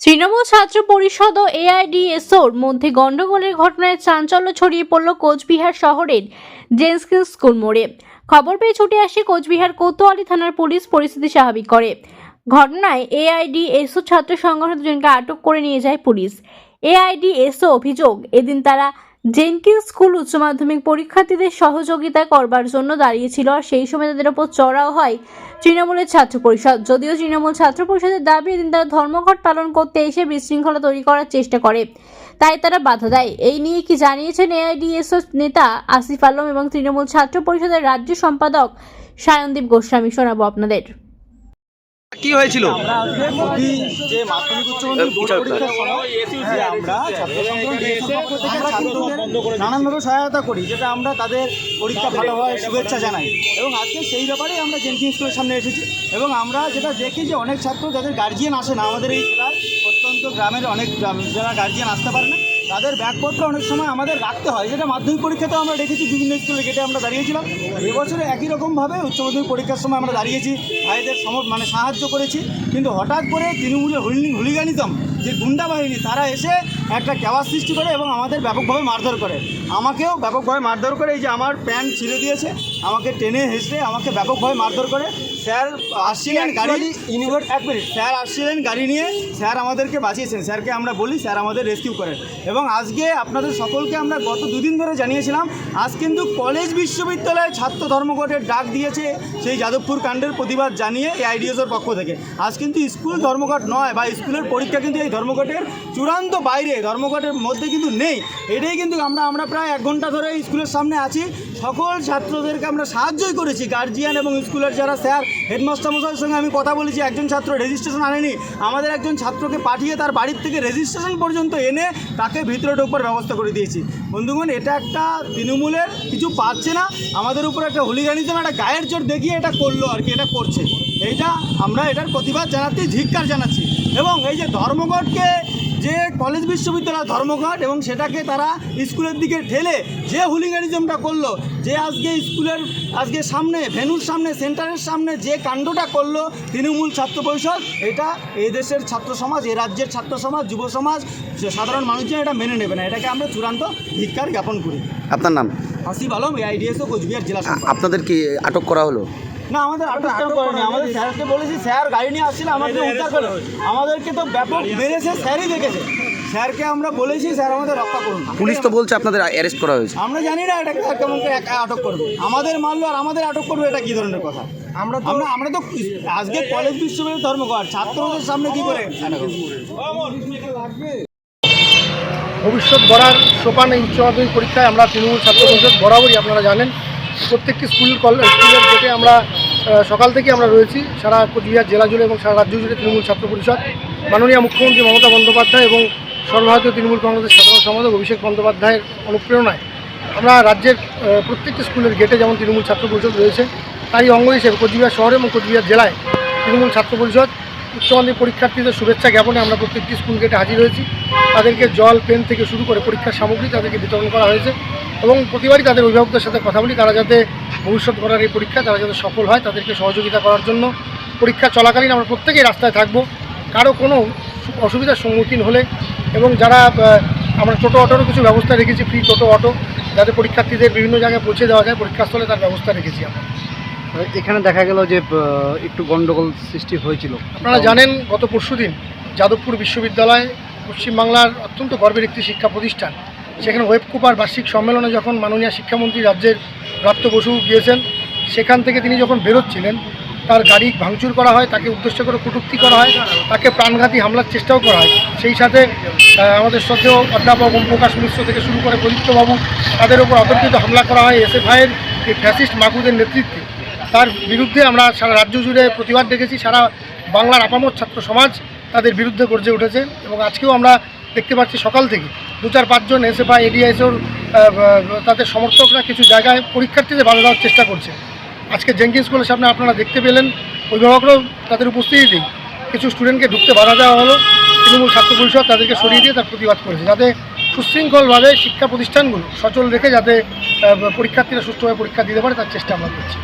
তৃণমূল ছাত্র পরিষদ ও এআইডিএসওর মধ্যে গণ্ডগোলের ঘটনায় চাঞ্চল্য ছড়িয়ে পড়ল কোচবিহার শহরের জেন্সকিন স্কুল মোড়ে। খবর পেয়ে ছুটে আসে কোচবিহার কোতোয়ালি থানার পুলিশ পরিস্থিতি স্বাভাবিক করে। ঘটনায় এআইডিএসও ছাত্র সংগঠন দুজনকে আটক করে নিয়ে যায় পুলিশ। এআইডিএসও অভিযোগ, এদিন তারা জেনকিন স্কুল উচ্চ মাধ্যমিক পরীক্ষার্থীদের সহযোগিতা করবার জন্য দাঁড়িয়েছিল আর সেই সময় তাদের ওপর চড়াও হয় তৃণমূলের ছাত্র পরিষদ। যদিও তৃণমূল ছাত্র পরিষদের দাবি, এদিন তারা ধর্মঘট পালন করতে এসে বিশৃঙ্খলা তৈরি করার চেষ্টা করে। তাই তারা বাধা দেয়। এই নিয়ে কি জানিয়েছেন এআইডিএসও নেতা আসিফ আলম এবং তৃণমূল ছাত্র পরিষদের রাজ্য সম্পাদক সায়নদীপ গোস্বামী শোনাবো আপনাদের। কি হয়েছিল? যে মাধ্যমিক উচ্চ মাধ্যমিক বোর্ড পরীক্ষার সময় যে আমরা ছাত্র সংগঠন ডিএসএর পক্ষ থেকে ছাত্রদের নানানভাবে সহায়তা করি যেটা আমরা তাদের পরীক্ষা ভালো হয় শুভেচ্ছা জানাই। এবং আজকে সেই ব্যাপারেই আমরা জেনকিং স্কুলের সামনে এসেছি। এবং আমরা যেটা দেখি যে অনেক ছাত্র যাদের গার্জিয়ান আসে না আমাদের এই জেলার অত্যন্ত গ্রামের অনেক গ্রাম- যারা গার্জিয়ান আসতে পারে না তাদের ব্যাগপত্র অনেক সময় আমাদের রাখতে হয়। যেটা মাধ্যমিক পরীক্ষাতেও আমরা রেখেছি বিভিন্ন স্কুলে গেটে আমরা দাঁড়িয়েছিলাম। এবছরে একই রকমভাবে উচ্চ মাধ্যমিক পরীক্ষার সময় আমরা দাঁড়িয়েছি। ভাইদের সম মানে সাহায্য করেছি। কিন্তু হঠাৎ করে তৃণমূলের হুলি, হুলিগানিজম যে গুন্ডা বাহিনী তারা এসে একটা ক্যাওয়াজ সৃষ্টি করে এবং আমাদের ব্যাপকভাবে মারধর করে। আমাকেও ব্যাপকভাবে মারধর করে এই যে আমার প্যান্ট ছিঁড়ে দিয়েছে আমাকে টেনে হেসড়ে আমাকে ব্যাপকভাবে মারধর করে। স্যার আসছিলেন গাড়ি ইউনিভার্স এক মিনিট স্যার আসছিলেন গাড়ি নিয়ে স্যার আমাদেরকে বাঁচিয়েছেন স্যারকে আমরা বলি স্যার আমাদের রেস্কিউ করেন। এবং আজকে আপনাদের সকলকে আমরা গত দুদিন ধরে জানিয়েছিলাম আজ কিন্তু কলেজ বিশ্ববিদ্যালয়ে ছাত্র ধর্মঘটের ডাক দিয়েছে সেই যাদবপুর কাণ্ডের প্রতিবাদ জানিয়ে এই আইডিএসের পক্ষ থেকে। আজ কিন্তু স্কুল ধর্মঘট নয় বা স্কুলের পরীক্ষা কিন্তু এই ধর্মঘটের চূড়ান্ত বাইরে, ধর্মঘটের মধ্যে কিন্তু নেই। এটাই কিন্তু আমরা আমরা প্রায় এক ঘণ্টা ধরে স্কুলের সামনে আছি। সকল ছাত্রদেরকে আমরা সাহায্যই করেছি গার্জিয়ান এবং স্কুলের যারা স্যার হেডমাস্টার মশাইয়ের সঙ্গে আমি কথা বলেছি, একজন ছাত্র রেজিস্ট্রেশন আনেনি। আমাদের একজন ছাত্রকে পাঠিয়ে তার বাড়ির থেকে রেজিস্ট্রেশন পর্যন্ত এনে তাকে ভিতরে ঢোকবার ব্যবস্থা করে দিয়েছি। বন্ধুগণ, এটা একটা তৃণমূলের কিছু পাচ্ছে না। আমাদের উপর একটা হুলিগানিজম, একটা গায়ের জোর দেখিয়ে এটা করল আর কি, এটা করছে। এইটা আমরা এটার প্রতিবাদ জানাতে ধিক্কার জানাচ্ছি। এবং এই যে ধর্মঘটকে যে কলেজ বিশ্ববিদ্যালয় ধর্মঘট এবং সেটাকে তারা স্কুলের দিকে ঠেলে যে হুলিগানিজমটা করল যে আজকে স্কুলের আজকে সামনে ভেনুর সামনে সেন্টারের সামনে যে কাণ্ডটা করল তৃণমূল ছাত্র পরিষদ এটা এই দেশের ছাত্র সমাজ এই রাজ্যের ছাত্র সমাজ যুব সমাজ সাধারণ মানুষজন এটা মেনে নেবে না। এটাকে আমরা চূড়ান্ত ধিক্কার জ্ঞাপন করি। আপনার নাম? হাসিব আলম এআইডিএস ও কোচবিহার জেলা আপনাদের কি আটক করা হলো? না আমাদের আটক কেন করেনি। আমাদের স্যারকে বলেছি স্যার গাড়ি নিয়ে আসছিল আমাদের উদ্ধার করে। আমাদেরকে তো ব্যাপক মেরেছে স্যারই দেখেছে। স্যারকে আমরা বলেছি স্যার আমাদের রক্ষা করুন। পুলিশ তো বলছে আপনাদের অ্যারেস্ট করা হয়েছে। আমরা জানি না এটা কেমন করে একা আটক করবে। আমাদের মারলো আর আমাদের আটক করবে এটা কি ধরনের কথা? আমরা আমরা আমরা তো আজকে কলেজ বিশ্ববিদ্যালয় ধর্মঘট ছাত্রদের সামনে কি করে? ভবিষ্যৎ গড়ার সোপান এই উচ্চ মাধ্যমিক পরীক্ষায় আমরা তৃণমূল ছাত্র পরিষদ বরাবরই আপনারা জানেন প্রত্যেকটি স্কুল কল- স্কুলের গেটে আমরা সকাল থেকে আমরা রয়েছি। সারা কোচবিহার জেলা জুড়ে এবং সারা রাজ্য জুড়ে তৃণমূল ছাত্র পরিষদ। মাননীয় মুখ্যমন্ত্রী মমতা বন্দ্যোপাধ্যায় এবং সর্বভারতীয় তৃণমূল কংগ্রেসের সাধারণ সম্পাদক অভিষেক বন্দ্যোপাধ্যায়ের অনুপ্রেরণায় আমরা রাজ্যের প্রত্যেকটি স্কুলের গেটে যেমন তৃণমূল ছাত্র পরিষদ রয়েছে, তারই অঙ্গ হিসেবে কোচবিহার শহরে এবং কোচবিহার জেলায় তৃণমূল ছাত্র পরিষদ উচ্চ মাধ্যমিক পরীক্ষার্থীদের শুভেচ্ছা জ্ঞাপনে আমরা প্রত্যেকটি স্কুল গেটে হাজির হয়েছি। তাদেরকে জল, পেন থেকে শুরু করে পরীক্ষার সামগ্রী তাদেরকে বিতরণ করা হয়েছে এবং প্রতিবারই তাদের অভিভাবকদের সাথে কথা বলি। তারা যাতে ভবিষ্যৎ করার এই পরীক্ষা, তারা যাতে সফল হয় তাদেরকে সহযোগিতা করার জন্য পরীক্ষা চলাকালীন আমরা প্রত্যেকেই রাস্তায় থাকব। কারও কোনো অসুবিধার সম্মুখীন হলে এবং যারা আমরা টোটো অটোরও কিছু ব্যবস্থা রেখেছি, ফ্রি টোটো অটো, যাতে পরীক্ষার্থীদের বিভিন্ন জায়গায় পৌঁছে দেওয়া যায়, পরীক্ষাস্থলে তার ব্যবস্থা রেখেছি আমরা। এখানে দেখা গেল যে একটু গন্ডগোল সৃষ্টি হয়েছিল। আপনারা জানেন, গত পরশুদিন যাদবপুর বিশ্ববিদ্যালয় পশ্চিমবাংলার অত্যন্ত গর্বের একটি শিক্ষা প্রতিষ্ঠান। সেখানে ওয়েব কুপার বার্ষিক সম্মেলনে যখন মাননীয় শিক্ষামন্ত্রী রাজ্যের ব্রাত্য বসু গিয়েছেন, সেখান থেকে তিনি যখন বেরোচ্ছিলেন, তার গাড়ি ভাঙচুর করা হয়, তাকে উদ্দেশ্য করে কটূক্তি করা হয়, তাকে প্রাণঘাতী হামলার চেষ্টাও করা হয়। সেই সাথে আমাদের শ্রদ্ধেয় অধ্যাপক ওম প্রকাশ মিশ্র থেকে শুরু করে প্রদীপ্তবাবু তাদের উপর অতর্কিত হামলা করা হয়। এসএফআইয়ের এই ফ্যাসিস্ট মাকুদের নেতৃত্বে তার বিরুদ্ধে আমরা সারা রাজ্য জুড়ে প্রতিবাদ দেখেছি সারা বাংলার আপামর ছাত্র সমাজ তাদের বিরুদ্ধে গর্জে উঠেছে এবং আজকেও আমরা দেখতে পাচ্ছি সকাল থেকে দু চার পাঁচজন এসএফআই এডিআইএসওর তাদের সমর্থকরা কিছু জায়গায় পরীক্ষার্থীদের বাধা দেওয়ার চেষ্টা করছে। আজকে জেঙ্কিন স্কুলের সামনে আপনারা দেখতে পেলেন, অভিভাবকরাও তাদের উপস্থিতিতেই কিছু স্টুডেন্টকে ঢুকতে বাধা দেওয়া হলো। তৃণমূল ছাত্র পরিষদ তাদেরকে সরিয়ে দিয়ে তার প্রতিবাদ করেছে, যাতে সুশৃঙ্খলভাবে শিক্ষা প্রতিষ্ঠানগুলো সচল রেখে যাতে পরীক্ষার্থীরা সুষ্ঠুভাবে পরীক্ষা দিতে পারে তার চেষ্টা আমরা করছি।